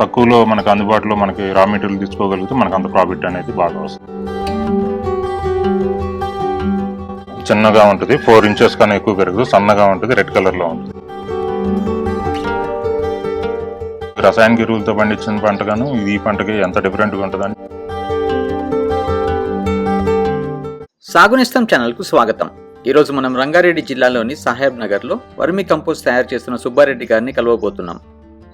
తక్కువలో మనకు అందుబాటులో మనకి రా మెటీరియల్ తీసుకోగలిగితే మనకు అంత ప్రాఫిట్ అనేది బాగా వస్తుంది. చిన్నగా ఉంటుంది ఫోర్ ఇంచెస్ కన్నా ఎక్కువ పెరుగుతుంది సన్నగా ఉంటుంది రెడ్ కలర్లో ఉంటుంది. రసాయనిక ఎరువులతో పండించిన పంటగాను గాను ఈ పంటకి ఎంత డిఫరెంట్గా ఉంటుందని సాగునిస్తం ఛానల్కు స్వాగతం. ఈరోజు మనం రంగారెడ్డి జిల్లాలోని సాహెబ్ నగర్లో వర్మి కంపోస్ట్ తయారు చేస్తున్న సుబ్బారెడ్డి గారిని కలవబోతున్నాం.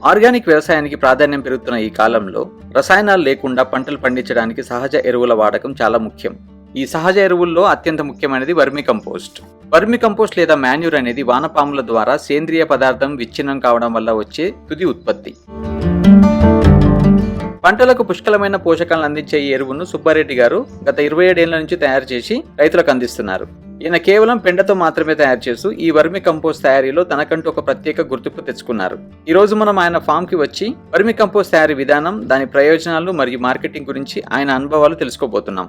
ఆర్గానిక్ వ్యవసాయానికి ప్రాధాన్యం పెరుగుతున్న ఈ కాలంలో రసాయనాలు లేకుండా పంటలు పండించడానికి సహజ ఎరువుల వాడకం చాలా ముఖ్యం. ఈ సహజ ఎరువుల్లో అత్యంత ముఖ్యమైనది వర్మి కంపోస్ట్. వర్మి కంపోస్ట్ లేదా మాన్యూర్ అనేది వానపాముల ద్వారా సేంద్రియ పదార్థం విచ్ఛిన్నం కావడం వల్ల వచ్చే తుది ఉత్పత్తి. పంటలకు పుష్కలమైన పోషకాలను అందించే ఈ ఎరువును సుబ్బారెడ్డి గారు గత ఇరవై ఏడేళ్ళ నుంచి తయారు చేసి రైతులకు అందిస్తున్నారు. ఈయన కేవలం పెండతో మాత్రమే తయారు చేస్తూ ఈ వర్మి కంపోస్ట్ తయారీలో తనకంటూ ఒక ప్రత్యేక గుర్తింపు తెచ్చుకున్నారు. ఈ రోజు మనం ఆయన ఫామ్కి వచ్చి వర్మి కంపోస్ట్ తయారీ విధానం దాని ప్రయోజనాలు మరియు మార్కెటింగ్ గురించి ఆయన అనుభవాలు తెలుసుకోబోతున్నాం.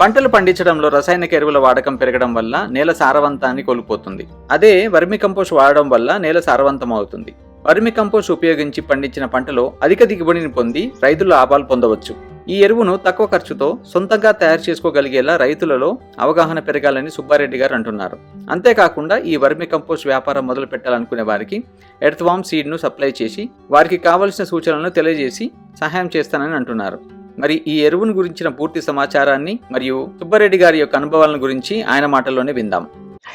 పంటలు పండించడంలో రసాయనిక ఎరువుల వాడకం పెరగడం వల్ల నేల సారవంతాన్ని కోల్పోతుంది. అదే వర్మి కంపోస్ట్ వాడడం వల్ల నేల సారవంతం అవుతుంది వర్మి కంపోస్ట్ ఉపయోగించి పండించిన పంటలో అధిక దిగుబడిని పొంది రైతులు లాభాలు పొందవచ్చు. ఈ ఎరువును తక్కువ ఖర్చుతో సొంతంగా తయారు చేసుకోగలిగేలా రైతులలో అవగాహన పెరగాలని సుబ్బారెడ్డి గారు అంటున్నారు. అంతేకాకుండా ఈ వర్మి కంపోస్ట్ వ్యాపారం మొదలు పెట్టాలనుకునే వారికి ఎర్త్వామ్ సీడ్ను సప్లై చేసి వారికి కావలసిన సూచనలను తెలియజేసి సహాయం చేస్తానని అంటున్నారు. మరి ఈ ఎరువును గురించిన పూర్తి సమాచారాన్ని మరియు సుబ్బారెడ్డి గారి యొక్క అనుభవాలను గురించి ఆయన మాటల్లోనే విందాం.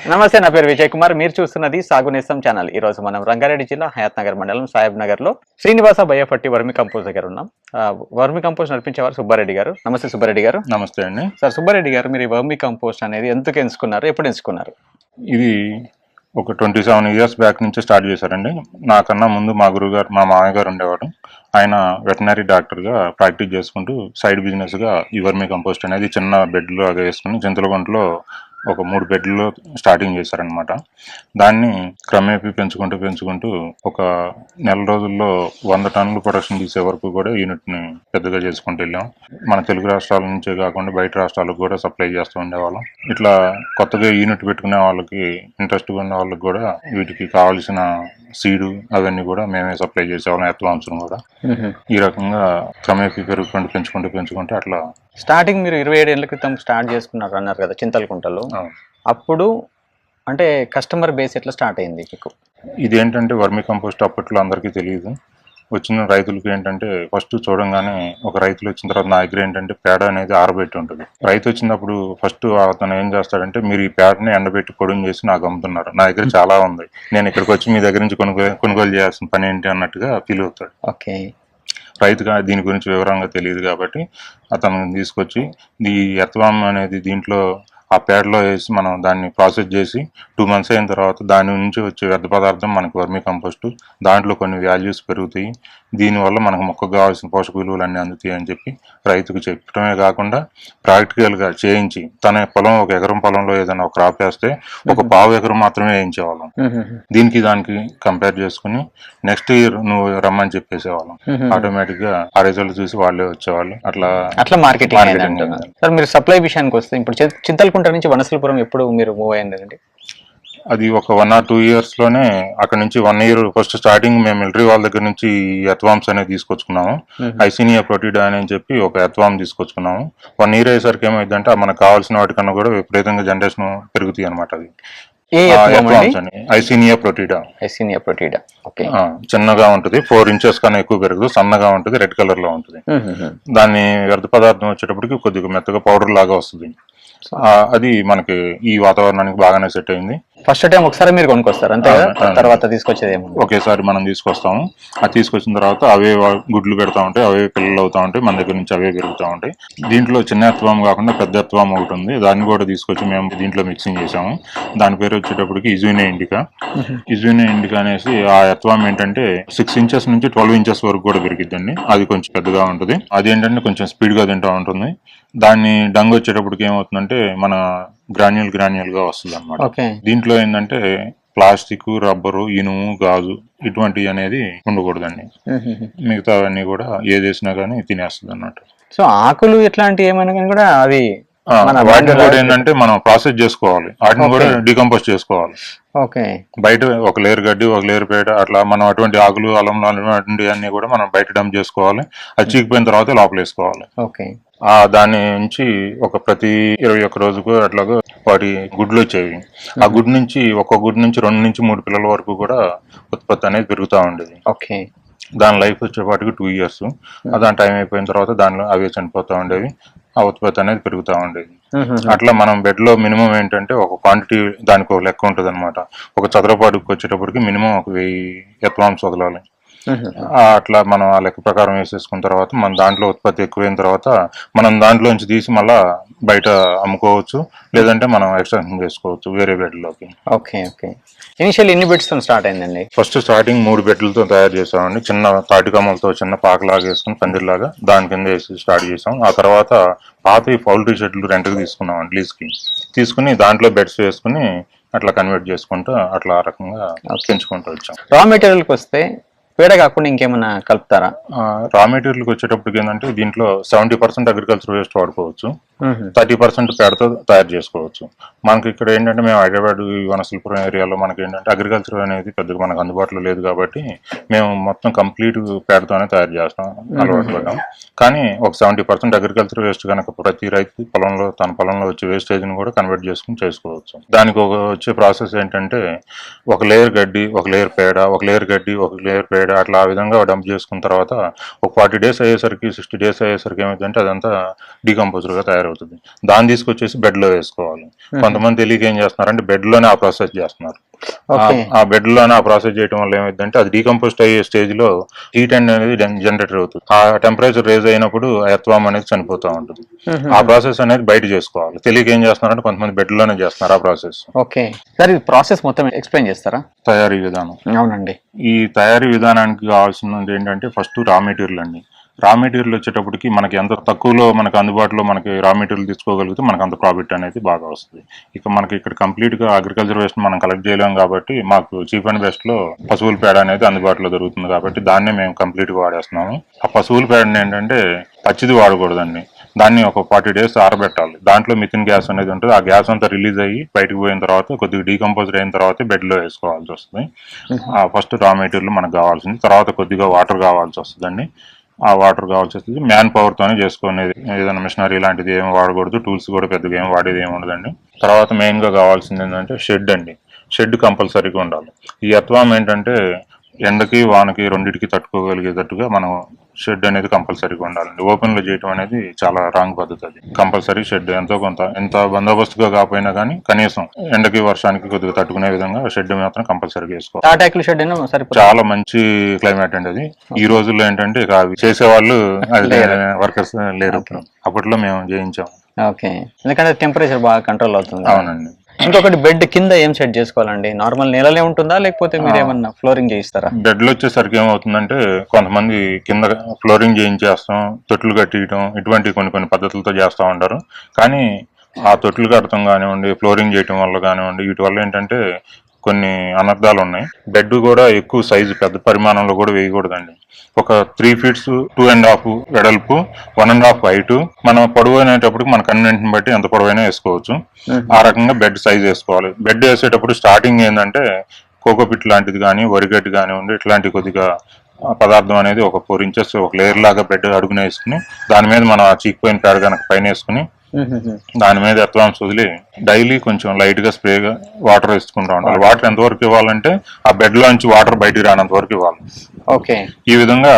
నమస్తే నా పేరు విజయ్ కుమార్. మీరు చూస్తున్నది సాగునేస్తం ఛానల్. ఈ రోజు మనం రంగారెడ్డి జిల్లా హయాత్ నగర్ మండలం సాహెబ్ నగర్లో శ్రీనివాస బయ్యపట్టి వర్మి కంపోజ్ దగ్గర ఉన్నాం. వర్మి కంపోస్ట్ నడిపించేవారు సుబ్బారెడ్డి గారు. నమస్తే సుబ్బారెడ్డి గారు. నమస్తే అండి. సార్ సుబ్బారెడ్డి గారు మీరు ఈ వర్మి కంపోస్ట్ అనేది ఎందుకు ఎంచుకున్నారు? ఎప్పుడు ఎంచుకున్నారు? ఇది ఒక ట్వంటీ సెవెన్ ఇయర్స్ బ్యాక్ నుంచి స్టార్ట్ చేశారండి. నాకన్నా ముందు మా గురువు గారు మా మామయ్య గారు ఉండేవాడు ఆయన వెటనరీ డాక్టర్గా ప్రాక్టీస్ చేసుకుంటూ సైడ్ బిజినెస్గా ఈ వర్మి కంపోస్ట్ అనేది చిన్న బెడ్లో అదే వేసుకుని చింతలగుంటలో ఒక మూడు బెడ్లో స్టార్టింగ్ చేశారనమాట దాన్ని క్రమేపీ పెంచుకుంటూ పెంచుకుంటూ ఒక నెల రోజుల్లో వంద టన్నులు ప్రొడక్షన్ తీసే వరకు కూడా యూనిట్ని పెద్దగా చేసుకుంటూ వెళ్ళాం. మన తెలుగు రాష్ట్రాల నుంచే కాకుండా బయట రాష్ట్రాలకు కూడా సప్లై చేస్తూ ఉండేవాళ్ళం. ఇట్లా కొత్తగా యూనిట్ పెట్టుకునే వాళ్ళకి ఇంట్రెస్ట్గా ఉన్న వాళ్ళకి కూడా వీటికి కావాల్సిన సీడు అవన్నీ కూడా మేమే సప్లై చేసేవాళ్ళం ఎత్వాంశం కూడా. ఈ రకంగా క్రమేపీ పెరుగుకుంటూ పెంచుకుంటూ పెంచుకుంటూ అట్లా స్టార్టింగ్ మీరు ఇరవై ఏడు ఏళ్ళ క్రితం స్టార్ట్ చేసుకున్నారు అన్నారు కదా చింతలకుంటలో. అప్పుడు అంటే కస్టమర్ బేస్ ఎట్లా స్టార్ట్ అయింది మీకు? ఇదేంటంటే వర్మి కంపోస్ట్ అప్పట్లో అందరికీ తెలియదు. వచ్చిన రైతులకి ఏంటంటే ఫస్ట్ చూడంగానే ఒక రైతులు వచ్చిన తర్వాత నా దగ్గర ఏంటంటే పేడ అనేది ఆరబెట్టి ఉంటుంది. రైతు వచ్చినప్పుడు ఫస్ట్ అతను ఏం చేస్తాడంటే మీరు ఈ పేడని ఎండబెట్టి పొడిని చేసి నాకు అమ్ముతున్నారు. నా దగ్గర చాలా ఉంది. నేను ఇక్కడికి వచ్చి మీ దగ్గర నుంచి కొనుగోలు కొనుగోలు చేయాల్సిన పని ఏంటి అన్నట్టుగా ఫీల్ అవుతాడు. ఓకే. రైతుగా దీని గురించి వివరంగా తెలియదు కాబట్టి అతను తీసుకొచ్చి ఈ ఎత్వామ్ అనేది దీంట్లో ఆ పేడలో వేసి మనం దాన్ని ప్రాసెస్ చేసి టూ మంత్స్ అయిన తర్వాత దాని నుంచి వచ్చే వ్యర్థ పదార్థం మనకు వర్మీ కంపోస్ట్. దాంట్లో కొన్ని వాల్యూస్ పెరుగుతాయి. దీనివల్ల మనకు మొక్కకు కావాల్సిన పోషక విలువలు అన్నీ అందుతాయి అని చెప్పి రైతుకు చెప్పడమే కాకుండా ప్రాక్టికల్గా చేయించి తన పొలం ఒక ఎకరం పొలంలో ఏదైనా ఒక క్రాప్ వేస్తే ఒక పావు ఎకరం మాత్రమే వేయించేవాళ్ళం. దీనికి దానికి కంపేర్ చేసుకుని నెక్స్ట్ ఇయర్ నువ్వు రమ్మని చెప్పేసేవాళ్ళం. ఆటోమేటిక్గా ఆ రిజల్ట్ చూసి వాళ్ళే వచ్చేవాళ్ళు. అట్లా అట్లా మార్కెటింగ్ అంటున్నారు. సార్ మీరు సప్లై విషయానికి వస్తే ఇప్పుడు చి- చింతలకుంట నుంచి వనసలపురం ఎప్పుడు మీరు మూవ్ అయ్యిందండి? అది ఒక వన్ ఆర్ టూ ఇయర్స్లోనే అక్కడ నుంచి వన్ ఇయర్ ఫస్ట్ స్టార్టింగ్ మేము మిలిటరీ వాళ్ళ దగ్గర నుంచి ఎత్వామ్స్ అనేది తీసుకొచ్చుకున్నాము. ఐసీనియా ప్రొటీడా అని చెప్పి ఒక ఎత్వామ్ తీసుకొచ్చుకున్నాము. వన్ ఇయర్ అయ్యేసరికి ఏమైందంటే మనకు కావాల్సిన వాటికన్నా కూడా విపరీతంగా జనరేషన్ పెరుగుతాయి అనమాట అది. Eisenia fetida. Eisenia fetida. Okay. చిన్నగా ఉంటుంది. ఫోర్ ఇంచెస్ కన్నా ఎక్కువ పెరగదు సన్నగా ఉంటుంది. రెడ్ కలర్లో ఉంటుంది. దాన్ని వ్యర్థ పదార్థం వచ్చేటప్పటికి కొద్దిగా మెత్తగా పౌడర్ లాగా వస్తుంది. అది మనకి ఈ వాతావరణానికి బాగానే సెట్ అయింది. ఫస్ట్ టైం ఒకసారి మీరు కొనుక్కొస్తారు అంతే కదా. తర్వాత తీసుకొచ్చేది ఒకేసారి మనం తీసుకొస్తాము. అది తీసుకొచ్చిన తర్వాత అవే గుడ్లు పెడతా ఉంటాయి అవే పిల్లలు అవుతా ఉంటాయి మన దగ్గర నుంచి అవే పెరుగుతూ ఉంటాయి. దీంట్లో చిన్న ఎత్వం కాకుండా పెద్ద ఎత్వం ఒకటి ఉంది. దాన్ని కూడా తీసుకొచ్చి మేము దీంట్లో మిక్సింగ్ చేసాము దాని పేరు వచ్చేటప్పటికి ఇజునే ఇండికా. ఇజునే ఇండికా అనేసి ఆ ఎత్వం ఏంటంటే సిక్స్ ఇంచెస్ నుంచి ట్వెల్వ్ ఇంచెస్ వరకు కూడా పెరిగిద్దండి. అది కొంచెం పెద్దగా ఉంటుంది. అది ఏంటంటే కొంచెం స్పీడ్గా తింటూ ఉంటుంది. దాన్ని డంగ్ వచ్చేటప్పటికి ఏమవుతుందంటే మన గ్రాన్యుల్ గ్రాన్యుల్గా వస్తుంది అనమాట దీంట్లో ఏంటంటే ప్లాస్టిక్ రబ్బరు ఇనుము గాజు ఇటువంటివి అనేది ఉండకూడదండి. మిగతావన్నీ కూడా ఏది వేసినా కానీ తినేస్తుంది అన్నట్టు సో ఆకులు ఇట్లాంటి ఏమైనా కానీ కూడా అవి వాటిని కూడా ఏంటంటే మనం ప్రాసెస్ చేసుకోవాలి. వాటిని కూడా. డికంపోజ్ చేసుకోవాలి. ఓకే. బయట ఒక లేరు గడ్డి ఒక లేరు పేడ అట్లా మనం అటువంటి ఆకులు అలం అటువంటి అన్ని కూడా మనం బయట డంప్ చేసుకోవాలి. అది చీకిపోయిన తర్వాత లోపల వేసుకోవాలి ఓకే. ఆ దాని నుంచి ఒక ప్రతి ఇరవై ఒక్క రోజుకు అట్లాగా వాటి గుడ్లు వచ్చేవి. ఆ గుడ్డు నుంచి ఒక్కొక్క గుడ్డు నుంచి రెండు నుంచి మూడు పిల్లల వరకు కూడా ఉత్పత్తి అనేది పెరుగుతూ ఉండేది. ఓకే. దాని లైఫ్ వచ్చేపాటికి టూ ఇయర్స్. దాని టైం అయిపోయిన తర్వాత దానిలో అవే చనిపోతూ ఉండేవి. ఆ ఉత్పత్తి అనేది పెరుగుతూ ఉండేది. అట్లా మనం బెడ్లో మినిమం ఏంటంటే ఒక క్వాంటిటీ దానికి ఒక లెక్క ఉంటుంది అనమాట ఒక చదరపాటుకు వచ్చేటప్పటికి మినిమం ఒక వెయ్యి ఎత్వాంశ వదలాలి. అట్లా మనం ఆ లెక్క ప్రకారం వేసేసుకున్న తర్వాత మన దాంట్లో ఉత్పత్తి ఎక్కువైన తర్వాత మనం దాంట్లోంచి తీసి మళ్ళా బయట అమ్ముకోవచ్చు లేదంటే మనం ఎక్స్టెన్షన్ చేసుకోవచ్చు వేరే బెడ్లోకి. Okay okay. ఇనిషియల్ ఎన్ని బిట్స్ స్టార్ట్ అయిందండి? ఫస్ట్ స్టార్టింగ్ మూడు బెడ్లతో తయారు చేసామండి. చిన్న తాటికమ్మలతో చిన్న పాకలాగా వేసుకుని పందిరిలాగా దాని కింద వేసి స్టార్ట్ చేసాం. ఆ తర్వాత పాత పౌల్ట్రీ షెడ్లు రెంట్కి తీసుకున్నాం అండి లీజ్కి. తీసుకుని దాంట్లో బెడ్స్ వేసుకుని అట్లా కన్వర్ట్ చేసుకుంటూ అట్లా ఆ రకంగా పెంచుకుంటూ వచ్చాం. రా మెటీరియల్కి వస్తే పేడ కాకుండా ఇంకేమైనా కలుపుతారా? రా మెటీరియల్కి వచ్చేటప్పటికి ఏంటంటే దీంట్లో సెవెంటీ పర్సెంట్ అగ్రికల్చర్ వేస్ట్ వాడుకోవచ్చు. థర్టీ పర్సెంట్ పేడతో తయారు చేసుకోవచ్చు. మనకి ఇక్కడ ఏంటంటే మేము హైదరాబాద్ వనసలపురం ఏరియాలో మనకి ఏంటంటే అగ్రికల్చర్ అనేది పెద్దగా మనకు అందుబాటులో లేదు కాబట్టి మేము మొత్తం కంప్లీట్ పేడతోనే తయారు చేస్తాం అలవాటు పడ్డాం. కానీ ఒక సెవెంటీ పర్సెంట్ అగ్రికల్చర్ వేస్ట్ కనుక ప్రతి రైతు పొలంలో తన పొలంలో వచ్చే వేస్టేజ్ని కూడా కన్వర్ట్ చేసుకుని చేసుకోవచ్చు. దానికి ఒక వచ్చే ప్రాసెస్ ఏంటంటే ఒక లేయర్ గడ్డి ఒక లేయర్ పేడ ఒక లేయర్ గడ్డి ఒక లేయర్ పేడ అట్లా ఆ విధంగా డంప్ చేసుకున్న తర్వాత ఒక ఫార్టీ డేస్ అయ్యేసరికి సిక్స్టీ డేస్ అయ్యేసరికి ఏమైందంటే అదంతా డీకంపోజర్గా తయారవుతుంది. దాన్ని తీసుకొచ్చేసి బెడ్లో వేసుకోవాలి. కొంతమంది తెలియక ఏం చేస్తున్నారంటే బెడ్లోనే ఆ ప్రాసెస్ చేస్తున్నారు. ఆ- ఆ బెడ్లోనే ఆ ప్రాసెస్ చేయడం వల్ల ఏమైందంటే అది డీకంపోస్ట్ అయ్యే స్టేజ్లో హీట్ అనేది జనరేటర్ అవుతుంది. ఆ టెంపరేచర్ రేజ్ అయినప్పుడు ఎత్వామ్ అనేది చనిపోతూ ఉంటుంది. ఆ ప్రాసెస్ అనేది బయట చేసుకోవాలి. తెలియక ఏం చేస్తున్నారంటే కొంతమంది బెడ్లోనే చేస్తున్నారు ఆ ప్రాసెస్. ఓకే. సార్ ఇది ప్రాసెస్ మొత్తం ఎక్స్ప్లెయిన్ చేస్తారా? తయారీ విధానం. అవునండి. ఈ తయారీ విధానానికి కావాల్సింది ఏంటంటే ఫస్ట్ రా మెటీరియల్ అండి. రా మెటీరియల్ వచ్చేటప్పటికి మనకి ఎంత తక్కువలో మనకి అందుబాటులో మనకి రా మెటీరియల్ తీసుకోగలిగితే మనకు అంత ప్రాఫిట్ అనేది బాగా వస్తుంది. ఇక మనకి ఇక్కడ కంప్లీట్గా అగ్రికల్చర్ వేస్ట్ మనం కలెక్ట్ చేయలేం కాబట్టి మాకు చీప్ అండ్ బెస్ట్లో పశువుల పేడ అనేది అందుబాటులో దొరుకుతుంది కాబట్టి దాన్నే మేము కంప్లీట్గా వాడేస్తున్నాము. ఆ పశువుల పేడని ఏంటంటే పచ్చిది వాడకూడదండి. దాన్ని ఒక ఫార్టీ డేస్ ఆరబెట్టాలి. దాంట్లో మిథిన్ గ్యాస్ అనేది ఉంటుంది. ఆ గ్యాస్ అంతా రిలీజ్ అయ్యి బయటకు పోయిన తర్వాత కొద్దిగా డీకంపోజ్ అయిన తర్వాత బెడ్లో వేసుకోవాల్సి వస్తుంది. ఆ ఫస్ట్ రా మెటీరియల్ మనకు కావాల్సింది. తర్వాత కొద్దిగా వాటర్ కావాల్సి వస్తుందండి. ఆ వాటర్ కావాల్సి వస్తుంది. మ్యాన్ పవర్ తోనే చేసుకునేది. ఏదైనా మిషనరీ లాంటిది ఏం వాడకూడదు. టూల్స్ కూడా పెద్దగా ఏమి వాడేది ఏమి ఉండదండి. తర్వాత మెయిన్గా కావాల్సింది ఏంటంటే షెడ్ అండి. షెడ్ కంపల్సరీగా ఉండాలి. ఈ అత్వాం ఏంటంటే ఎండకి వానకి రెండింటికి తట్టుకోగలిగేటట్టుగా మనం షెడ్ అనేది కంపల్సరీగా ఉండాలండి. ఓపెన్లో చేయటం అనేది చాలా రాంగ్ పద్ధతి అది. కంపల్సరీ షెడ్ ఎంతో కొంత ఎంత బందోబస్తుగా కాకపోయినా కానీ కనీసం ఎండకి వర్షానికి కొద్దిగా తట్టుకునే విధంగా షెడ్ మాత్రం కంపల్సరీగా వేసుకోవాలి. తాటాకుల షెడ్ చాలా మంచి క్లైమేట్ అండి అది. ఈ రోజుల్లో ఏంటంటే ఇక అవి చేసేవాళ్ళు వర్కర్స్ లేరు. అప్పట్లో మేము చేయించాం. ఓకే. ఎందుకంటే టెంపరేచర్ బాగా కంట్రోల్ అవుతుంది అవునండి. ఇంకొకటి బెడ్ కింద ఏం సెట్ చేసుకోవాలండి? నార్మల్ నేలలే ఉంటుందా? లేకపోతే మీరు ఏమన్నా ఫ్లోరింగ్ చేయిస్తారా? బెడ్లో వచ్చేసరికి ఏమవుతుందంటే కొంతమంది కింద ఫ్లోరింగ్ చేయించేస్తాం తొట్లు కట్టియటం ఇటువంటి కొన్ని కొన్ని పద్ధతులతో చేస్తూ ఉంటారు. కానీ ఆ తొట్లు కట్టడం కానివ్వండి ఫ్లోరింగ్ చేయటం వల్ల కానివ్వండి వీటి వల్ల ఏంటంటే కొన్ని అనర్థాలు ఉన్నాయి. బెడ్ కూడా ఎక్కువ సైజు పెద్ద పరిమాణంలో కూడా వేయకూడదండి. ఒక three feets two and half వెడల్పు వన్ అండ్ హాఫ్ హైట్ మనం పొడవు అనేటప్పుడు మన కన్వెంట్ని బట్టి ఎంత పొడవైనా వేసుకోవచ్చు. ఆ రకంగా బెడ్ సైజ్ వేసుకోవాలి. బెడ్ వేసేటప్పుడు స్టార్టింగ్ ఏంటంటే కోకోపిట్ లాంటిది కానీ వరిగడ్డి కానివ్వండి ఇట్లాంటి కొద్దిగా పదార్థం అనేది ఒక ఫోర్ ఇంచెస్ ఒక లేయర్ లాగా బెడ్ అడుగున వేసుకుని దాని మీద మనం ఆ చీకిపోయిన పేడ కనుక పైన వేసుకుని దాని మీద ఎత్వాంశ వదిలి డైలీ కొంచెం లైట్గా స్ప్రేగా వాటర్ వేసుకుంటూ ఉండాలి. వాటర్ ఎంతవరకు ఇవ్వాలంటే ఆ బెడ్ లోంచి వాటర్ బయటికి రానంత వరకు ఇవ్వాలి. ఓకే ఈ విధంగా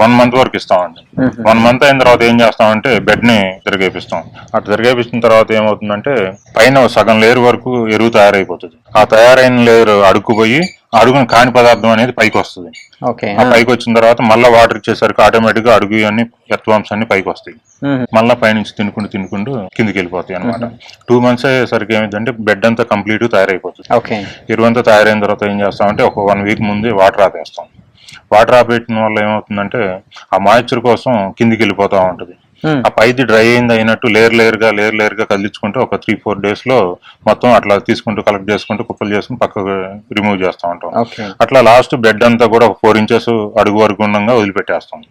వన్ మంత్ వరకు ఇస్తామండి. వన్ మంత్ అయిన తర్వాత ఏం చేస్తామంటే బెడ్ని తిరిగేపిస్తాం. అటు తిరిగేపించిన తర్వాత ఏమవుతుందంటే పైన సగం లేయర్ వరకు ఎరువు తయారైపోతుంది. ఆ తయారైన లేయర్ అడుక్కుపోయి అడుగున కాని పదార్థం అనేది పైకి వస్తుంది. ఓకే ఆ పైకి వచ్చిన తర్వాత మళ్ళీ వాటర్ ఇచ్చేసరికి ఆటోమేటిక్గా అడుగు అన్ని ఎత్వాంశ అన్ని పైకి వస్తాయి. మళ్ళీ పైనుంచి తినుకుంటూ తినుకుంటూ కిందికి వెళ్ళిపోతాయి అనమాట టూ మంత్స్ అయ్యేసరికి ఏమైందంటే బెడ్ అంతా కంప్లీట్ తయారైపోతుంది. ఓకే. ఎరువంతా తయారైన తర్వాత ఏం చేస్తామంటే ఒక వన్ వీక్ ముందే వాటర్ ఆపేస్తాం. వాటర్ ఆపేయటం వల్ల ఏమవుతుందంటే ఆ మాయిశ్చర్ కోసం కిందికి వెళ్ళిపోతూ ఉంటుంది. ఆ పైది డ్రై అయింది అయినట్టు లేయర్ లేయర్గా లేయర్ లేయర్గా కదిలించుకుంటే ఒక త్రీ ఫోర్ డేస్లో మొత్తం అట్లా తీసుకుంటూ కలెక్ట్ చేసుకుంటూ కుప్పలు చేసుకుని పక్కకు రిమూవ్ చేస్తూ ఉంటాం. అట్లా లాస్ట్ బెడ్ అంతా కూడా ఒక ఫోర్ ఇంచెస్ అడుగు వరకు ఉండగా వదిలిపెట్టేస్తాం.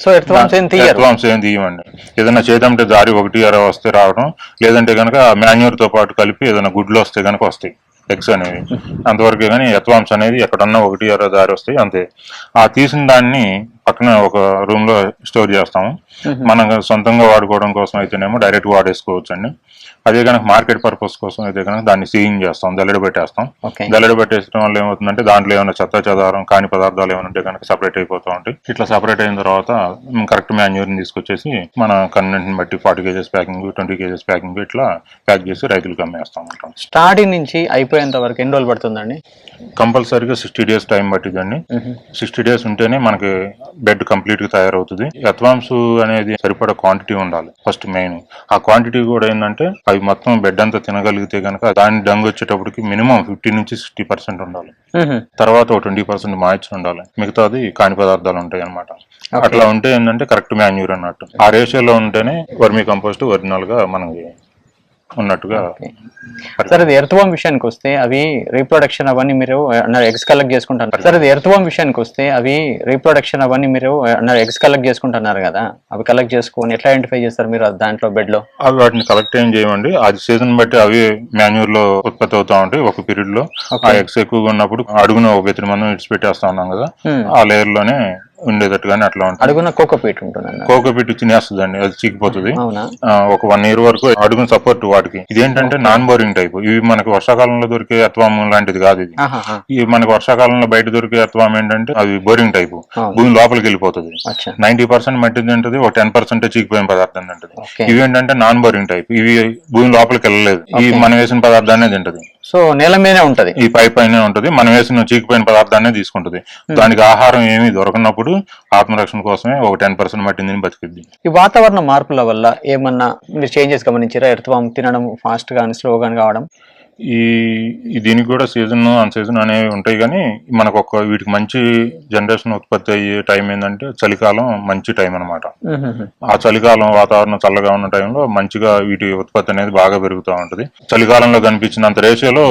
సో ఎర్త్వామ్స్ ఏం తీయరు? ఎర్త్వామ్స్ ఏం తీయమండి. ఏదైనా చేద్దామంటే దారి ఒకటి అర వస్తే రావడం. లేదంటే కనుక మాన్యూర్తో పాటు కలిపి ఏదైనా గుడ్లు వస్తే కనుక వస్తాయి ఎగ్స్ అనేవి. అంతవరకే కానీ ఎత్వాంశ అనేది ఎక్కడన్నా ఒకటి అర దారి వస్తాయి అంతే. ఆ తీసిన దాన్ని పక్కన ఒక రూమ్లో స్టోర్ చేస్తాము. మనం సొంతంగా వాడుకోవడం కోసం అయితేనేమో డైరెక్ట్ వాడేసుకోవచ్చు అండి అదే కనుక మార్కెట్ పర్పస్ కోసం అయితే కనుక దాన్ని సీయింగ్ చేస్తాం జల్లెడ పెట్టేస్తాం. ఓకే. జల్లెడ పెట్టేయడం వల్ల ఏమవుతుందంటే దాంట్లో ఏమైనా చెత్త చెదారం కాని పదార్థాలు ఏమైనా ఉంటే కనుక సపరేట్ అయిపోతూ ఉంటాయి. ఇట్లా సపరేట్ అయిన తర్వాత కరెక్ట్ మాన్యూర్ని తీసుకొచ్చేసి మన కన్వెంట్ని బట్టి forty kgs packing twenty kgs packing ఇట్లా ప్యాక్ చేసి రైతులకు అమ్మేస్తాం ఉంటాం స్టార్టింగ్ నుంచి అయిపోయేంత వరకు ఎన్ని రోజులు పడుతుందండి? కంపల్సరీగా సిక్స్టీ డేస్ టైం పట్టిందండి సిక్స్టీ డేస్ ఉంటేనే మనకి బెడ్ కంప్లీట్గా తయారవుతుంది. అత్వాంసు అనేది సరిపడా క్వాంటిటీ ఉండాలి ఫస్ట్ మెయిన్ ఆ క్వాంటిటీ కూడా ఏంటంటే అవి మొత్తం బెడ్ అంతా తినగలిగితే కనుక దాని డంగ్ వచ్చేటప్పటికి మినిమం ఫిఫ్టీ నుంచి సిక్స్టీ పర్సెంట్ ఉండాలి. తర్వాత ఒక ట్వంటీ పర్సెంట్ మాయిచర్ ఉండాలి. మిగతాది కాని పదార్థాలు ఉంటాయి అనమాట అట్లా ఉంటే ఏంటంటే కరెక్ట్ మాన్యూర్ అన్నట్టు. ఆ రేషియోలో ఉంటేనే వర్మీ కంపోస్ట్ ఒరిజినల్గా మనకి ఉన్నట్టుగా సార్ ఇది ఎర్త్వామ్ విషయానికి వస్తే అవి రీప్రొడక్షన్ అవన్నీ మీరు అన్నారు ఎగ్స్ కలెక్ట్ చేసుకుంటారు సార్ ఇది ఎర్త్వామ్ విషయానికి వస్తే అవి రీప్రొడక్షన్ అవన్నీ మీరు అన్నారు ఎగ్స్ కలెక్ట్ చేసుకుంటున్నారు కదా. అవి కలెక్ట్ చేసుకొని ఎట్లా ఐడెంటిఫై చేస్తారు మీరు దాంట్లో బెడ్లో? అవి వాటిని కలెక్ట్ ఏం చేయమండి. అది సీజన్ బట్టి అవి మాన్యూర్లో ఉత్పత్తి అవుతా ఉంటాయి ఒక పీరియడ్లో. ఆ ఎగ్స్ ఎక్కువగా ఉన్నప్పుడు అడుగున ఒక ఇతని మనం ఇడిచిపెట్టేస్తా ఉన్నాం కదా. ఆ లేయర్లోనే ఉండేటట్టుగానే అట్లా ఉంటుంది. అడుగున కోకోపీట్ ఉంటుంది అన్నారు కోకో పిట్టి తినేస్తుందండి అది ఆ, ఒక వన్ ఇయర్ వరకు అడుగున సపోర్ట్ వాటికి. ఇదేంటంటే నాన్ బోరింగ్ టైప్. ఇవి మనకి వర్షాకాలంలో దొరికే అత్వాం లాంటిది కాదు ఇది. ఇవి మనకి వర్షాకాలంలో బయట దొరికే అత్వాం ఏంటంటే అది బోరింగ్ టైప్. భూమి లోపలికి వెళ్ళిపోతుంది. నైన్టీ పర్సెంట్ మట్టి తింటది ఒక టెన్ పర్సెంట్ చీకిపోయిన పదార్థం తింటది. ఓకే. ఇవి ఏంటంటే నాన్ బోరింగ్ టైప్. ఇవి భూమి లోపలికి వెళ్ళలేదు. Okay. మనం వేసిన పదార్థాన్ని తింటది. సో నేల మీదనే ఉంటది. ఈ పై పైన ఉంటది. మనం వేసిన చీకిపోయిన పదార్థాన్ని తీసుకుంటది. దానికి ఆహారం ఏమీ దొరకనప్పుడు ఆత్మరక్షణ కోసమే ఒక టెన్ పర్సెంట్ మట్టిని తిని బతికిద్ది. ఈ వాతావరణ మార్పుల వల్ల ఏమన్నా మీరు చేంజెస్ గమనించారా? ఎర్త్వామ్ తినడం ఫాస్ట్ గానీ స్లో గానీ కావడం? ఈ దీనికి కూడా సీజన్ అన్ సీజన్ అనేవి ఉంటాయి కానీ మనకు ఒక వీటికి మంచి జనరేషన్ ఉత్పత్తి అయ్యే టైం ఏంటంటే చలికాలం మంచి టైం అన్నమాట. ఆ చలికాలం వాతావరణం చల్లగా ఉన్న టైంలో మంచిగా వీటి ఉత్పత్తి అనేది బాగా పెరుగుతూ ఉంటది. చలికాలంలో కనిపించినంత రేషియోలో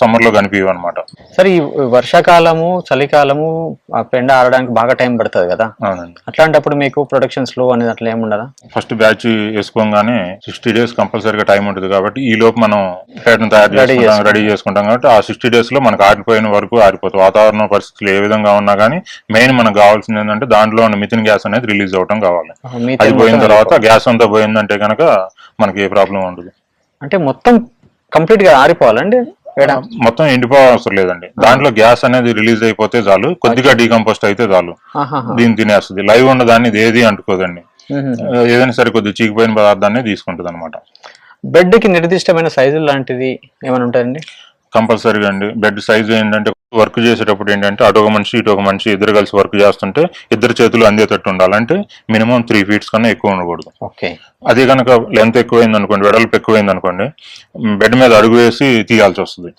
సమ్మర్లో కనిపించవు అనమాట సరే ఈ వర్షాకాలము చలికాలము ఆ పెండ ఆరడానికి బాగా టైం పడుతుంది కదా? అవునండి. అట్లాంటప్పుడు మీకు ప్రొడక్షన్ స్లో అనేది అట్లా ఏముండదా ఫస్ట్ బ్యాచ్ వేసుకోగానే సిక్స్టీ డేస్ కంపల్సరీగా టైం ఉంటుంది కాబట్టి ఈ లోపు మనం తయారు చేసుకుంటాం. రెడీ చేసుకుంటాం కాబట్టి ఆ సిక్స్టీ డేస్లో మనకు ఆరిపోయిన వరకు ఆరిపోతుంది. వాతావరణ పరిస్థితులు ఏ విధంగా ఉన్నా కానీ మెయిన్ మనకు కావాల్సింది ఏంటంటే దాంట్లో ఉన్న మిథిన్ గ్యాస్ అనేది రిలీజ్ అవటం కావాలి. అది పోయిన తర్వాత గ్యాస్ అంతా పోయిందంటే కనుక మనకి ఏ ప్రాబ్లం ఉండదు. అంటే మొత్తం కంప్లీట్గా ఆరిపోవాలండి? మొత్తం ఎండిపోవడం అవసరం లేదండి. దాంట్లో గ్యాస్ అనేది రిలీజ్ అయిపోతే చాలు. కొద్దిగా డీకంపోస్ట్ అయితే చాలు. దీన్ని తినేస్తుంది. లైవ్ ఉన్న దాన్ని ఏది అంటుకోదండి. ఏదైనా సరే కొద్దిగా చీకిపోయిన పదార్థాన్ని తీసుకుంటుంది అనమాట బెడ్కి నిర్దిష్టమైన సైజు లాంటిది ఏమైనా ఉంటుందండి కంపల్సరీగా అండి. బెడ్ సైజ్ ఏంటంటే వర్క్ చేసేటప్పుడు ఏంటంటే అటు ఒక మనిషి ఇటు ఒక మనిషి ఇద్దరు కలిసి వర్క్ చేస్తుంటే ఇద్దరు చేతులు అందేటట్టు ఉండాలంటే మినిమం త్రీ ఫీట్స్ కన్నా ఎక్కువ ఉండకూడదు. ఓకే. అదే కనుక లెంత్ ఎక్కువైంది అనుకోండి వెడల్పు ఎక్కువైంది అనుకోండి బెడ్ మీద అడుగు వేసి తీయాల్సి వస్తుంది.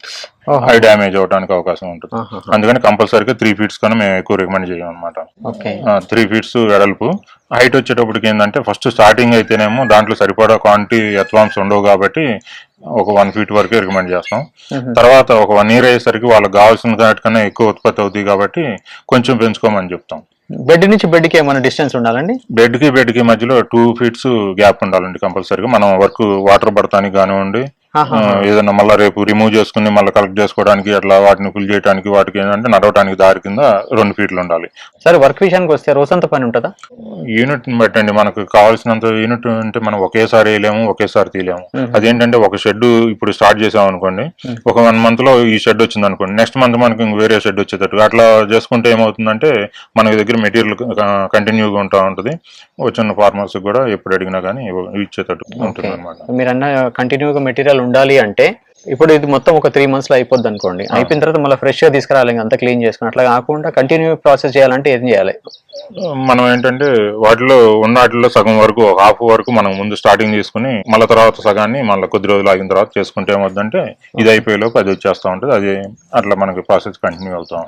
హై డ్యామేజ్ అవడానికి అవకాశం ఉంటుంది. అందుకని కంపల్సరీగా త్రీ ఫీట్స్ కన్నా మేము ఎక్కువ రికమెండ్ చేయం అనమాట ఓకే త్రీ ఫీట్స్ వెడల్పు. హైట్ వచ్చేటప్పటికి ఏంటంటే ఫస్ట్ స్టార్టింగ్ అయితేనేమో దాంట్లో సరిపడా క్వాంటిటీ అత్వాంశం ఉండవు కాబట్టి ఒక వన్ ఫీట్ వరకే రికమెండ్ చేస్తాం. తర్వాత ఒక వన్ ఇయర్ అయ్యేసరికి వాళ్ళకి కావాల్సిన దాటికన్నా ఎక్కువ ఉత్పత్తి అవుతాయి కాబట్టి కొంచెం పెంచుకోమని చెప్తాం. బెడ్ నుంచి బెడ్కి ఏమైనా డిస్టెన్స్ ఉండాలండి? బెడ్కి బెడ్కి మధ్యలో టూ ఫీట్స్ గ్యాప్ ఉండాలండి కంపల్సరీగా. మనం వర్క్ వాటర్ పడటానికి కానివ్వండి ఏదైనా మళ్ళీ రేపు రిమూవ్ చేసుకుని మళ్ళీ కలెక్ట్ చేసుకోవడానికి అట్లా వాటిని ఫిల్ చేయడానికి వాటికి ఏంటంటే నడవడానికి దారి కింద రెండు ఫీట్లు ఉండాలి. సరే వర్క్ విషయానికి వస్తే రోజంతా పని ఉంటుందా? యూనిట్ని బట్టండి మనకు కావాల్సినంత యూనిట్ అంటే మనం ఒకేసారి వేయలేము ఒకేసారి తీయలేము. అదేంటంటే ఒక షెడ్ ఇప్పుడు స్టార్ట్ చేసాం అనుకోండి. ఒక వన్ మంత్లో ఈ షెడ్ వచ్చింది అనుకోండి నెక్స్ట్ మంత్ మనకి వేరే షెడ్ వచ్చేటట్టు అట్లా చేసుకుంటే ఏమవుతుందంటే మన దగ్గర మెటీరియల్ కంటిన్యూగా ఉంటా ఉంటుంది. వచ్చిన ఫార్మర్స్ కూడా ఎప్పుడు అడిగినా కానీ ఇచ్చేటట్టు ఉంటుంది అనమాట మీరు అన్న కంటిన్యూగా మెటీరియల్ ఉండాలి అంటే ఇప్పుడు ఇది మొత్తం ఒక త్రీ మంత్స్లో అయిపోద్ది అనుకోండి. అయిపోయిన తర్వాత మళ్ళీ ఫ్రెష్గా తీసుకురావాలి ఇంకా అంతా క్లీన్ చేసుకుని అట్లా కాకుండా కంటిన్యూ ప్రాసెస్ చేయాలంటే ఏం చేయాలి? మనం ఏంటంటే వాటిలో ఉన్న వాటిలో సగం వరకు ఒక హాఫ్ వరకు మనం ముందు స్టార్టింగ్ తీసుకుని మళ్ళీ తర్వాత సగాన్ని మళ్ళీ కొద్ది రోజులు ఆగిన తర్వాత చేసుకుంటే ఏమవుతుందంటే ఇది అయిపోయేలోపు అది వచ్చేస్తూ ఉంటుంది అది అట్లా మనకి ప్రాసెస్ కంటిన్యూ అవుతా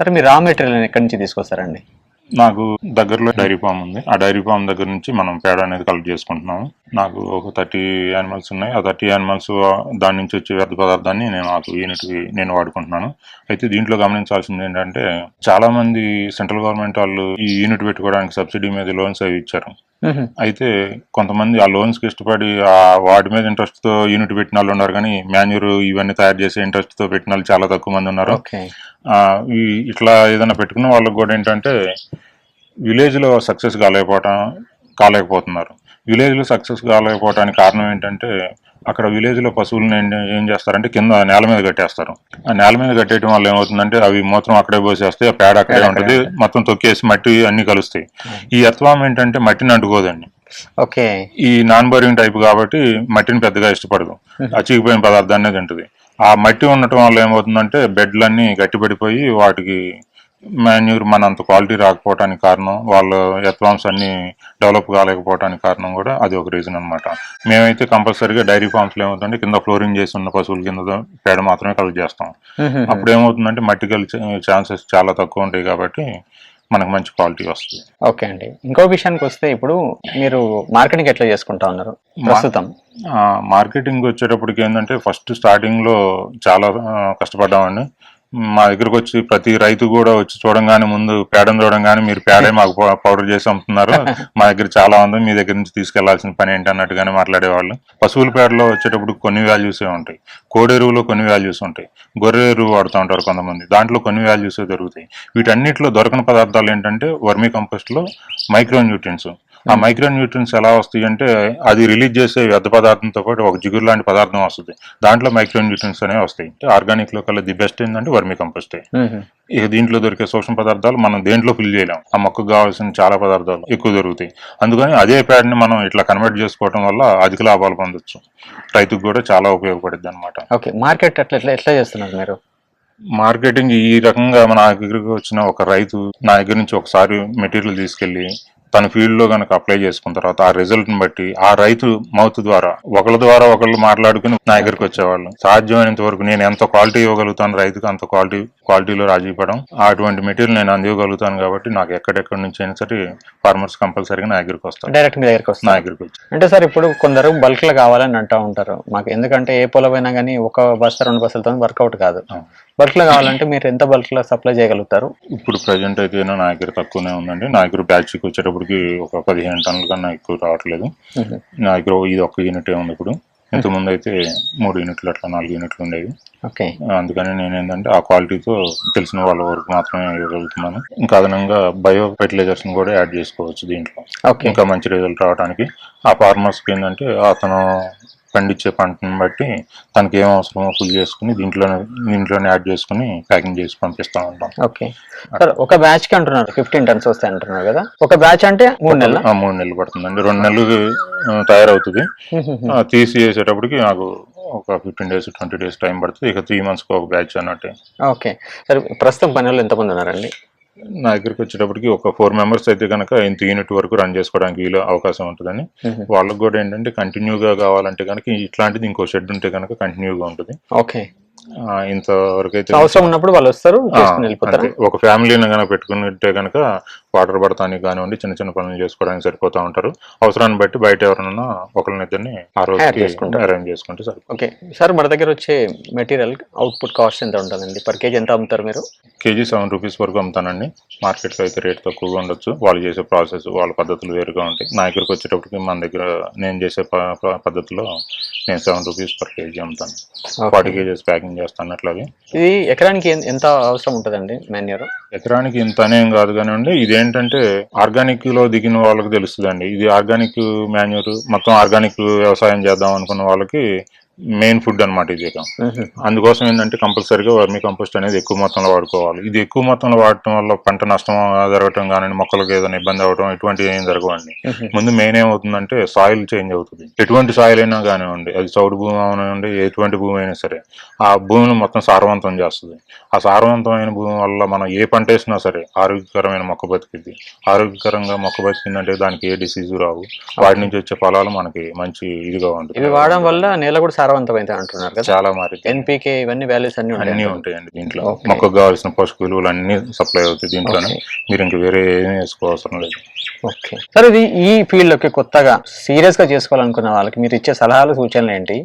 సరే మీరు రా మెటీరియల్ ఎక్కడి నుంచి తీసుకొస్తారండి? నాకు దగ్గరలో డైరీ ఫామ్ ఉంది. ఆ డైరీ ఫామ్ దగ్గర నుంచి మనం పేడ అనేది కలెక్ట్ చేసుకుంటున్నాము. నాకు ఒక థర్టీ యానిమల్స్ ఉన్నాయి. ఆ థర్టీ యానిమల్స్ దాని నుంచి వచ్చే వ్యర్థ పదార్థాన్ని నేను నాకు యూనిట్ నేను వాడుకుంటున్నాను. అయితే దీంట్లో గమనించాల్సింది ఏంటంటే చాలా మంది సెంట్రల్ గవర్నమెంట్ వాళ్ళు ఈ యూనిట్ పెట్టుకోవడానికి సబ్సిడీ మీద లోన్స్ అవి ఇచ్చారు. అయితే కొంతమంది ఆ లోన్స్కి ఇష్టపడి ఆ వాటి మీద ఇంట్రెస్ట్తో యూనిట్ పెట్టిన వాళ్ళు ఉన్నారు కానీ మాన్యూర్ ఇవన్నీ తయారు చేసే ఇంట్రెస్ట్తో పెట్టిన వాళ్ళు చాలా తక్కువ మంది ఉన్నారు. ఇట్లా ఏదైనా పెట్టుకున్న వాళ్ళకి కూడా ఏంటంటే విలేజ్లో సక్సెస్ కాలేకపోవటం కాలేకపోతున్నారు. విలేజ్లో సక్సెస్ కాలేకపోవడానికి కారణం ఏంటంటే అక్కడ విలేజ్లో పశువులను ఏం చేస్తారంటే కింద నేల మీద కట్టేస్తారు. ఆ నేల మీద కట్టేయడం వల్ల ఏమవుతుందంటే అవి మూత్రం అక్కడే పోసేస్తాయి ఆ పేడ అక్కడే ఉంటుంది మొత్తం తొక్కేసి మట్టి అన్ని కలుస్తాయి. ఈ ఎత్వాం ఏంటంటే మట్టిని అంటుకోదండి. ఓకే. ఈ నాన్ బోరింగ్ టైప్ కాబట్టి మట్టిని పెద్దగా ఇష్టపడదు. ఆ చీకిపోయిన పదార్థాన్ని తింటది. ఆ మట్టి ఉండటం వల్ల ఏమవుతుందంటే బెడ్లన్నీ గట్టిపడిపోయి వాటికి మాన్యూర్ మన అంత క్వాలిటీ రాకపోవడానికి కారణం వాళ్ళ ఎత్వామ్స్ అన్ని డెవలప్ కాలేకపోవడానికి కారణం కూడా అది ఒక రీజన్ అన్నమాట. మేమైతే కంపల్సరీగా డైరీ ఫార్మ్స్లో ఏమవుతుందంటే కింద ఫ్లోరింగ్ చేసి ఉన్న పశువుల కింద పేడ మాత్రమే కలెక్ట్ చేస్తాం. అప్పుడు ఏమవుతుందంటే మట్టి కలిసే ఛాన్సెస్ చాలా తక్కువ ఉంటాయి కాబట్టి మనకు మంచి క్వాలిటీ వస్తుంది. ఓకే అండి. ఇంకో విషయానికి వస్తే ఇప్పుడు మీరు మార్కెటింగ్ ఎట్లా చేసుకుంటా ఉన్నారు? ప్రస్తుతం. మార్కెటింగ్ వచ్చేటప్పటికి ఏంటంటే ఫస్ట్ స్టార్టింగ్లో చాలా కష్టపడ్డామండి. మా దగ్గరకు వచ్చి ప్రతి రైతు కూడా వచ్చి చూడంగానే ముందు పేడను చూడంగానే మీరు పేడే మాకు పౌడర్ చేసి అమ్ముతున్నారు. మా దగ్గర చాలా ఉంది. మీ దగ్గర నుంచి తీసుకెళ్ళాల్సిన పని ఏంటి అన్నట్టుగానే మాట్లాడేవాళ్ళు. పశువుల పేడలో వచ్చేటప్పుడు కొన్ని వాల్యూసే ఉంటాయి. కోడి ఎరువులో కొన్ని వాల్యూస్ ఉంటాయి. గొర్రె ఎరువు వాడుతూ ఉంటారు కొంతమంది. దాంట్లో కొన్ని వాల్యూస్ దొరుకుతాయి. వీటన్నిటిలో దొరకని పదార్థాలు ఏంటంటే వర్మీ కంపోస్ట్లో మైక్రో న్యూట్రియన్స్ ఆ మైక్రో న్యూట్రియన్స్ ఎలా వస్తాయి అంటే అది రిలీజ్ చేసే వ్యర్థ పదార్థంతో పాటు ఒక జిగురు లాంటి పదార్థం వస్తుంది. దాంట్లో మైక్రో న్యూట్రియన్స్ అనేవి వస్తాయి. ఆర్గానిక్లో కల్లా ది బెస్ట్ ఏంటంటే వర్మీ కంపోస్టే. మ్మ్. ఇక దీంట్లో దొరికే సూక్ష్మ పదార్థాలు మనం దేంట్లో ఫిల్ చేయలేం. ఆ మొక్కకు కావాల్సిన చాలా పదార్థాలు ఎక్కువ దొరుకుతాయి. అందుకని అదే ప్యాడ్ని మనం ఇట్లా కన్వర్ట్ చేసుకోవడం వల్ల అధిక లాభాలు పొందొచ్చు. రైతుకు కూడా చాలా ఉపయోగపడుద్ది అనమాట ఓకే మార్కెట్ అట్లా ఎట్లా ఎట్లా చేస్తున్నారు మీరు? మార్కెటింగ్ ఈ రకంగా మన దగ్గరికి వచ్చిన ఒక రైతు నా దగ్గర నుంచి ఒకసారి మెటీరియల్ తీసుకెళ్ళి తన ఫీల్డ్లో కనుక అప్లై చేసుకున్న తర్వాత ఆ రిజల్ట్ని బట్టి ఆ రైతు మౌత్ ద్వారా ఒకళ్ళ ద్వారా ఒకళ్ళు మాట్లాడుకుని నా దగ్గరికి వచ్చేవాళ్ళు. సాధ్యమైనంత వరకు నేను ఎంత క్వాలిటీ ఇవ్వగలుగుతాను రైతుకు అంత క్వాలిటీ క్వాలిటీలో రాజీ పడడం. అటువంటి మెటీరియల్ నేను అందివ్వగలుగుతాను కాబట్టి నాకు ఎక్కడెక్కడి నుంచి అయినా సరే ఫార్మర్స్ కంపల్సరీగా నా దగ్గరికి వస్తారు. డైరెక్ట్ మీ దగ్గరికి నా వస్తారు దగ్గరికి వచ్చి. అంటే సార్ ఇప్పుడు కొందరు బల్క్లో కావాలని అంటూ ఉంటారు. మాకు ఎందుకంటే ఏ పొలమైనా కానీ ఒక బస్తా రెండు బస్సులతో వర్కౌట్ కాదు. బల్క్లో కావాలంటే మీరు ఎంత బల్క్లో సప్లై చేయగలుగుతారు? ఇప్పుడు ప్రజెంట్ అయితే నా దగ్గర తక్కువనే ఉందండి. నా దగ్గర బ్యాచ్కి వచ్చేటప్పటికి ఒక పదిహేను టన్నుల కన్నా ఎక్కువ రావట్లేదు. నా దగ్గర ఇది ఒక్క యూనిట్ ఉంది ఇప్పుడు. ఇంతకుముందు అయితే మూడు యూనిట్లు అట్లా నాలుగు యూనిట్లు ఉండేవి. ఓకే. అందుకని నేను ఏంటంటే ఆ క్వాలిటీతో తెలిసిన వాళ్ళ వరకు మాత్రమే ఇవ్వగలుగుతున్నాను. ఇంకా అదనంగా బయో ఫెర్టిలైజర్స్ కూడా యాడ్ చేసుకోవచ్చు దీంట్లో. ఓకే. ఇంకా మంచి రిజల్ట్ రావడానికి ఆ ఫార్మర్స్కి ఏంటంటే అతను పండించే పంటను బట్టి తనకి ఏం అవసరమో ఫుల్ చేసుకుని దీంట్లోనే దీంట్లోనే యాడ్ చేసుకుని ప్యాకింగ్ చేసి పంపిస్తా ఉంటాం. ఓకే. సార్ ఒక బ్యాచ్కి అంటున్నారు ఫిఫ్టీన్ టన్స్ వస్తాయి అంటున్నారు కదా. ఒక బ్యాచ్ అంటే మూడు నెలల? మూడు నెలలు పడుతుందండి. రెండు నెలలు తయారవుతుంది. తీసి వేసేటప్పటికి నాకు ఒక fifteen days twenty days time పడుతుంది. ఇక త్రీ మంత్స్కి ఒక బ్యాచ్ అన్నట్టే. ఓకే. సార్ ప్రస్తుతం పని వాళ్ళు ఎంతమంది ఉన్నారండి? నా దగ్గరికి వచ్చేటప్పటికి ఒక ఫోర్ మెంబర్స్ అయితే కనుక ఇంత యూనిట్ వరకు రన్ చేసుకోవడానికి వీలు అవకాశం ఉంటుందని. వాళ్ళకి కూడా ఏంటంటే కంటిన్యూగా కావాలంటే కనుక ఇట్లాంటిది ఇంకో షెడ్ ఉంటే కనుక కంటిన్యూగా ఉంటుంది. ఓకే. ఆ, ఇంతవరకు అయితే అవసరం ఉన్నప్పుడు వాళ్ళు వస్తారు వెళ్ళిపోతారు. ఒక ఫ్యామిలీని కనుక పెట్టుకుంటే కనుక వాటర్ పడటానికి కానివ్వండి చిన్న చిన్న పనులు చేసుకోవడానికి సరిపోతా ఉంటారు. అవసరాన్ని బట్టి బయట ఎవరైనా ఒకరిని ఇద్దరిని ఆ రోజు. అరేంజ్ చేసుకుంటే సరిపోతుంది. ఓకే. సార్ మన దగ్గర వచ్చే మెటీరియల్ అవుట్పుట్ కాస్ట్ ఎంత ఉంటుందండి? పర్ కేజీ ఎంత అమ్ముతారు మీరు? కేజీ సెవెన్ రూపీస్ వరకు అమ్ముతానండి. మార్కెట్లో అయితే రేట్ తక్కువగా ఉండొచ్చు. వాళ్ళు చేసే ప్రాసెస్ వాళ్ళ పద్ధతులు వేరుగా ఉంటాయి. నా దగ్గరకు వచ్చేటప్పటికి మన దగ్గర నేను చేసే పద్ధతిలో నేను సెవెన్ రూపీస్ పర్ కేజీ అమ్ముతాను. ఫార్టీ కేజీస్ ప్యాకింగ్ చేస్తాను అట్లాగే ఇది ఎకరానికి ఎంత అవసరం ఉంటుందండి మాన్యూర్ ఎకరానికి ఇంత అనేం కాదు కానివ్వండి ఇదేంటంటే ఆర్గానిక్లో దిగిన వాళ్ళకి తెలుస్తుందండి. ఇది ఆర్గానిక్ మాన్యూర్ మొత్తం ఆర్గానిక్ వ్యవసాయం చేద్దాం అనుకున్న వాళ్ళకి మెయిన్ ఫుడ్ అన్నమాట ఇది. అందుకోసం ఏంటంటే కంపల్సరీగా వర్మీ కంపోస్ట్ అనేది ఎక్కువ మొత్తంలో వాడుకోవాలి. ఇది ఎక్కువ మొత్తంలో వాడటం వల్ల పంట నష్టం జరగటం కానీ మొక్కలకు ఏదైనా ఇబ్బంది అవ్వడం ఇటువంటివి ఏం జరగవండి. ముందు మెయిన్ ఏమవుతుందంటే సాయిల్ చేంజ్ అవుతుంది. ఎటువంటి సాయిల్ అయినా కానివ్వండి అది చౌడు భూమి అవనివ్వండి ఎటువంటి భూమి అయినా సరే ఆ భూమిని మొత్తం సారవంతం చేస్తుంది. ఆ సారవంతమైన భూమి వల్ల మనం ఏ పంట వేసినా సరే ఆరోగ్యకరమైన మొక్క బతికిద్ది. ఆరోగ్యకరంగా మొక్క బతికిందంటే దానికి ఏ డిసీజు రావు. వాటి నుంచి వచ్చే ఫలాలు మనకి మంచి ఇదిగా ఉంటుంది. వాడడం వల్ల నేల కూడా సారవంతమైతే అంటున్నారు కదా. చాలా మారింది ఎన్పికే ఇవన్నీ వాల్యూస్ అన్ని అన్ని ఉంటాయి ఉంటాయండి దీంట్లో. మొక్కకు కావాల్సిన పోషక విలువలు అన్ని సప్లై అవుతాయి దీంట్లోనే. మీరు ఇంక వేరే ఏమీ వేసుకోవసరం లేదు. ఓకే. సార్ ఇది ఈ ఫీల్డ్లోకి కొత్తగా సీరియస్గా చేసుకోవాలనుకున్న వాళ్ళకి మీరు ఇచ్చే సలహాలు సూచనలు ఏంటి?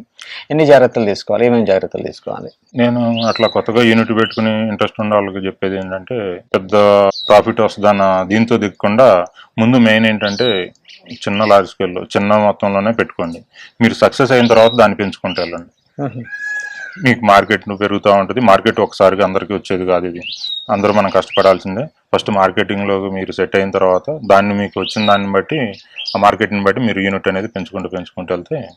ఎన్ని జాగ్రత్తలు తీసుకోవాలి? ఏమేమి జాగ్రత్తలు తీసుకోవాలి? నేను అట్లా కొత్తగా యూనిట్ పెట్టుకుని ఇంట్రెస్ట్ ఉన్న వాళ్ళకి చెప్పేది ఏంటంటే పెద్ద ప్రాఫిట్ వస్తుందన్న దీంతో దిగకుండా ముందు మెయిన్ ఏంటంటే చిన్న లార్జ్ స్కేల్లో చిన్న మొత్తంలోనే పెట్టుకోండి. మీరు సక్సెస్ అయిన తర్వాత దాన్ని పెంచుకుంటూ వెళ్ళండి. మీకు మార్కెట్ పెరుగుతూ ఉంటుంది. మార్కెట్ ఒకసారిగా అందరికీ వచ్చేది కాదు ఇది. అందరూ మనం కష్టపడాల్సిందే. ఫస్ట్ మార్కెటింగ్లో మీరు సెట్ అయిన తర్వాత దాన్ని మీకు వచ్చిన దాన్ని బట్టి ఆ మార్కెట్ని బట్టి మీరు యూనిట్ అనేది పెంచుకుంటూ పెంచుకుంటూ వెళ్తే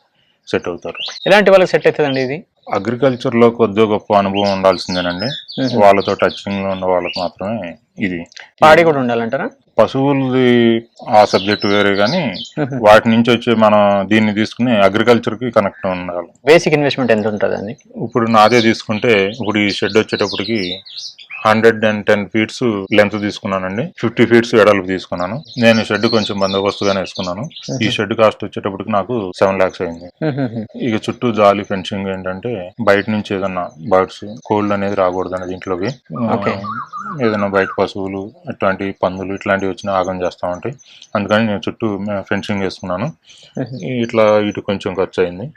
సెట్ అవుతారు. ఎలాంటి వాళ్ళకి సెట్ అవుతుందండి ఇది? అగ్రికల్చర్లో కొద్దిగా గొప్ప అనుభవం ఉండాల్సిందేనండి. వాళ్ళతో టచింగ్లో ఉన్న వాళ్ళకి మాత్రమే ఇది. పాడి కూడా ఉండాలంటారా? పశువులది ఆ సబ్జెక్ట్ వేరే కానీ వాటి నుంచి వచ్చే మనం దీన్ని తీసుకుని అగ్రికల్చర్కి కనెక్ట్ ఉండాలి. బేసిక్ ఇన్వెస్ట్మెంట్ ఎంత ఉంటుందండి? ఇప్పుడు నాదే తీసుకుంటే ఇప్పుడు ఈ షెడ్ వచ్చేటప్పటికి hundred and ten feets length తీసుకున్నానండి. ఫిఫ్టీ ఫీట్స్ ఎడల్పు తీసుకున్నాను. నేను షెడ్ కొంచెం బందోబస్తుగానే వేసుకున్నాను. ఈ షెడ్ కాస్ట్ వచ్చేటప్పటికి నాకు సెవెన్ లాక్స్ అయింది. ఇక చుట్టూ జాలి ఫెన్సింగ్ ఏంటంటే బయట నుంచి ఏదన్నా బర్డ్స్ కోల్డ్ అనేది రాకూడదు అనేది ఇంట్లోకి. ఏదైనా బయట పశువులు అట్లాంటి పందులు ఇట్లాంటివి వచ్చినా ఆగం చేస్తా ఉంటాయి. అందుకని నేను చుట్టూ ఫెన్సింగ్ వేసుకున్నాను. ఇట్లా ఇటు కొంచెం ఖర్చు అయింది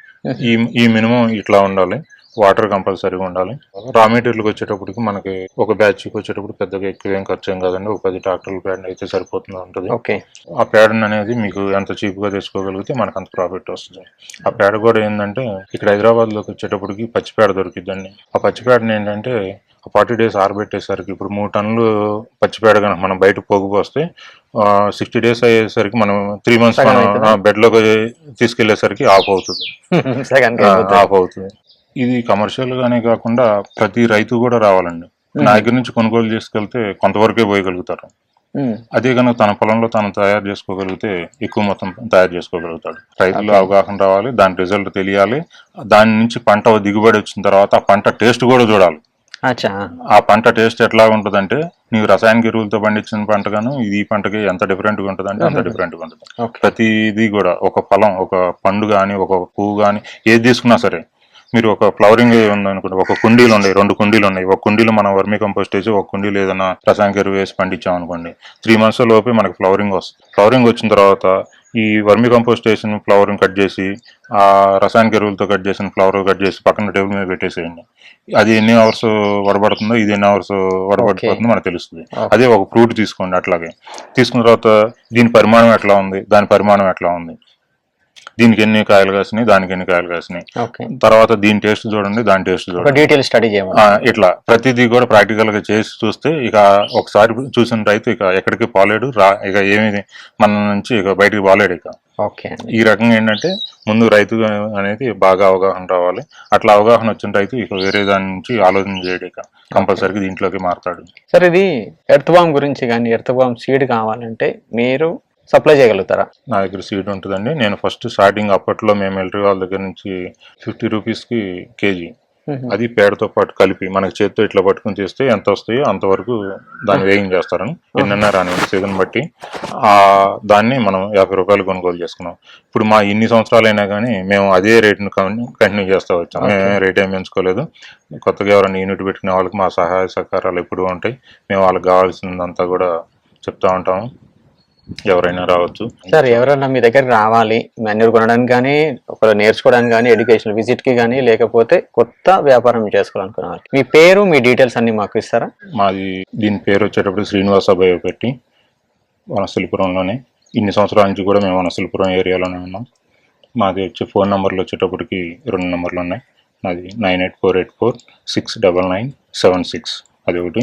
ఈ ఈ మినిమం ఇట్లా ఉండాలి. వాటర్ కంపల్సరీగా ఉండాలి. రా మెటీరియల్కి వచ్చేటప్పటికి మనకి ఒక బ్యాచ్కి వచ్చేటప్పుడు పెద్దగా ఎక్కువ ఏం ఖర్చు ఏం కాదండి. ఒక పది ట్రాక్టర్ల ప్యాడ్ అయితే సరిపోతుంది ఉంటుంది. ఓకే. ఆ ప్యాడ్ అనేది మీకు ఎంత చీప్గా తెచ్చుకోగలిగితే మనకు అంత ప్రాఫిట్ వస్తుంది. ఆ ప్యాడ్ కూడా ఏంటంటే ఇక్కడ హైదరాబాద్లోకి వచ్చేటప్పటికి పచ్చి పేడ దొరికిద్దండి. ఆ పచ్చి పేడని ఏంటంటే ఫార్టీ డేస్ ఆరబెట్టేసరికి ఇప్పుడు మూడు టన్నులు పచ్చి పేడ కనుక మనం బయట పోగుపోస్తే సిక్స్టీ డేస్ అయ్యేసరికి మనం త్రీ మంత్స్ మనం అవుతుందా? బెడ్లోకి తీసుకెళ్ళేసరికి ఆఫ్ అవుతుంది. సెకండ్ ఆఫ్ అవుతుంది. ఇది కమర్షియల్ గానే కాకుండా ప్రతి రైతు కూడా రావాలండి. నా దగ్గర నుంచి కొనుగోలు చేసుకెళ్తే కొంతవరకే పోయగలుగుతారు. అదే కనుక తన పొలంలో తను తయారు చేసుకోగలిగితే ఎక్కువ మొత్తం తయారు చేసుకోగలుగుతాడు. రైతుల్లో అవగాహన రావాలి దాని రిజల్ట్ తెలియాలి. దాని నుంచి పంట దిగుబడి వచ్చిన తర్వాత ఆ పంట టేస్ట్ కూడా చూడాలి. ఆ పంట టేస్ట్ ఎట్లా ఉంటుందంటే నీవు రసాయనిక ఎరువులతో పండించిన పంట గాను ఇది ఈ పంటకి ఎంత డిఫరెంట్గా ఉంటుందంటే అంత డిఫరెంట్గా ఉంటుంది. ప్రతిదీ కూడా ఒక ఫలం ఒక పండు కానీ ఒక పువ్వు కానీ ఏది తీసుకున్నా సరే మీరు ఒక ఫ్లవరింగ్ ఉందనుకోండి ఒక కుండీలు ఉన్నాయి రెండు కుండీలు ఉన్నాయి. ఒక కుండీలో మనం వర్మి కంపోస్ట్ వేసి ఒక కుండీలో ఏదైనా రసాయనిక ఎరువు వేసి పండించాం అనుకోండి త్రీ మంత్స్ లోపే మనకి ఫ్లవరింగ్ వస్తుంది. ఫ్లవరింగ్ వచ్చిన తర్వాత ఈ వర్మి కంపోస్ట్ వేసిన ఫ్లవరింగ్ కట్ చేసి ఆ రసాయనిక ఎరువులతో కట్ చేసిన ఫ్లవర్ కట్ చేసి పక్కన టేబుల్ మీద పెట్టేసేయండి. అది ఎన్ని అవర్స్ వడబడుతుందో ఇది ఎన్ని అవర్స్ వడబడిపోతుందో మనకు తెలుస్తుంది. అదే ఒక ఫ్రూట్ తీసుకోండి అట్లాగే. తీసుకున్న తర్వాత దీని పరిమాణం ఎట్లా ఉంది? దాని పరిమాణం ఎట్లా ఉంది? దీనికి ఎన్ని కాయలు కాసినాయి దానికి ఎన్ని కాయలు కాసినాయి ఓకే. తర్వాత దీని టేస్ట్ చూడండి దాని టేస్ట్ చూడండి. డీటెయిల్ స్టడీ ఆ, ఇట్లా. ప్రతిదీ కూడా ప్రాక్టికల్గా చేసి చూస్తే ఇక ఒకసారి చూసిన రైతు ఇక ఎక్కడికి పోలేడు రా ఇక ఏమి మన నుంచి ఇక బయటికి పోలేడు ఇక. ఈ రకంగా ఏంటంటే ముందు రైతు అనేది బాగా అవగాహన రావాలి. అట్లా అవగాహన వచ్చిన రైతు ఇక వేరే దాని నుంచి ఆలోచన చేయడు ఇక. కంపల్సరీగా దీంట్లోకి మారతాడు. సార్ ఇది ఎర్త్ బామ్ గురించి కానీ ఎర్త్ బామ్ సీడ్ కావాలంటే మీరు సప్లై చేయగలుగుతారా? నా దగ్గర సీడ్ ఉంటుందండి. నేను ఫస్ట్ స్టార్టింగ్ అప్పట్లో మేము మిలిటరీ వాళ్ళ దగ్గర నుంచి ఫిఫ్టీ రూపీస్కి కేజీ. అది పేడతో పాటు కలిపి మనకి చేత్తో ఇట్లా పట్టుకుని చేస్తే ఎంత వస్తాయో అంతవరకు దాన్ని వేగింగ్ చేస్తారని ఎన్నైనా రాని సీజన్ బట్టి ఆ దాన్ని మనం యాభై రూపాయలు కొనుగోలు చేసుకున్నాం. ఇప్పుడు మా ఇన్ని సంవత్సరాలైనా కానీ మేము అదే రేట్ను కంటిన్యూ చేస్తూ వచ్చాం. మేమే రేట్ ఏం పెంచుకోలేదు కొత్తగా ఎవరైనా యూనిట్ పెట్టుకునే వాళ్ళకి మా సహాయ సహకారాలు ఎప్పుడూ ఉంటాయి. మేము వాళ్ళకి కావాల్సిందంతా కూడా చెప్తా ఉంటాము. ఎవరైనా రావచ్చు. సార్ ఎవరైనా మీ దగ్గరికి రావాలి మాన్యూర్ కొనడానికి కానీ ఒకరు నేర్చుకోవడానికి కానీ ఎడ్యుకేషన్ విజిట్కి కానీ లేకపోతే కొత్త వ్యాపారం చేసుకోవాలనుకున్న వాళ్ళకి మీ పేరు మీ డీటెయిల్స్ అన్ని మాకు ఇస్తారా? మాది దీని పేరు వచ్చేటప్పుడు శ్రీనివాస బయోపెట్టి వనస్థలిపురంలోనే ఇన్ని సంవత్సరాల నుంచి కూడా మేము వనస్థలిపురం ఏరియాలోనే ఉన్నాం. మాది వచ్చే ఫోన్ నెంబర్లు వచ్చేటప్పటికి రెండు నెంబర్లు ఉన్నాయి. నాది nine eight four eight four six double nine seven six. అది ఒకటి.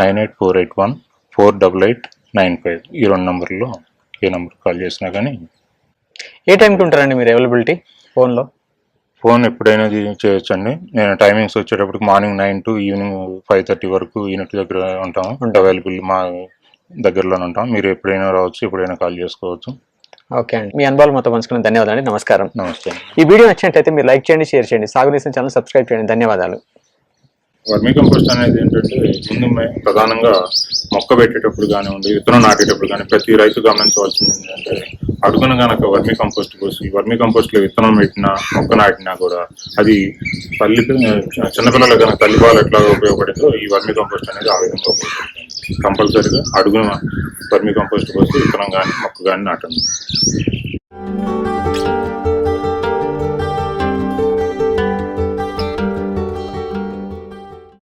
Nine eight four eight one four double eight nine five ఈ రెండు నెంబర్లో ఏ నెంబర్ కాల్ చేసినా కానీ ఏ టైంకి ఉంటారండి మీరు అవైలబిలిటీ ఫోన్లో? ఫోన్ ఎప్పుడైనా చేయొచ్చండి. నేను టైమింగ్స్ వచ్చేటప్పటికి morning nine to evening five thirty వరకు యూనిట్ దగ్గర ఉంటాము. అవైలబుల్ మా దగ్గరలోనే ఉంటాం. మీరు ఎప్పుడైనా రావచ్చు ఎప్పుడైనా కాల్ చేసుకోవచ్చు. ఓకే అండి. మీ అనుభవాలు మొత్తం పంచుకున్న ధన్యవాదాలు నమస్కారం. నమస్తే ఈ వీడియో నచ్చినట్లయితే మీరు లైక్ చేయండి షేర్ చేయండి. సాగు ఛానల్ సబ్స్క్రైబ్ చేయండి. ధన్యవాదాలు. వర్మీ కంపోస్ట్ అనేది ఏంటంటే ముందు ప్రధానంగా మొక్క పెట్టేటప్పుడు కానివ్వండి విత్తనం నాటేటప్పుడు కానీ ప్రతి రైతు గమనించవలసింది ఏంటంటే అడుగున గనక వర్మీ కంపోస్ట్ పోసి వర్మీ కంపోస్ట్లో విత్తనం పెట్టినా మొక్క నాటినా కూడా అది తల్లి చిన్నపిల్లలకు కనుక తల్లిపాలు ఎట్లా ఉపయోగపడిందో ఈ వర్మీ కంపోస్ట్ అనేది ఆ విధంగా ఉపయోగపడుతుంది. కంపల్సరీగా అడుగున వర్మీ కంపోస్ట్ పోసి విత్తనం కానీ మొక్క కానీ నాటండి.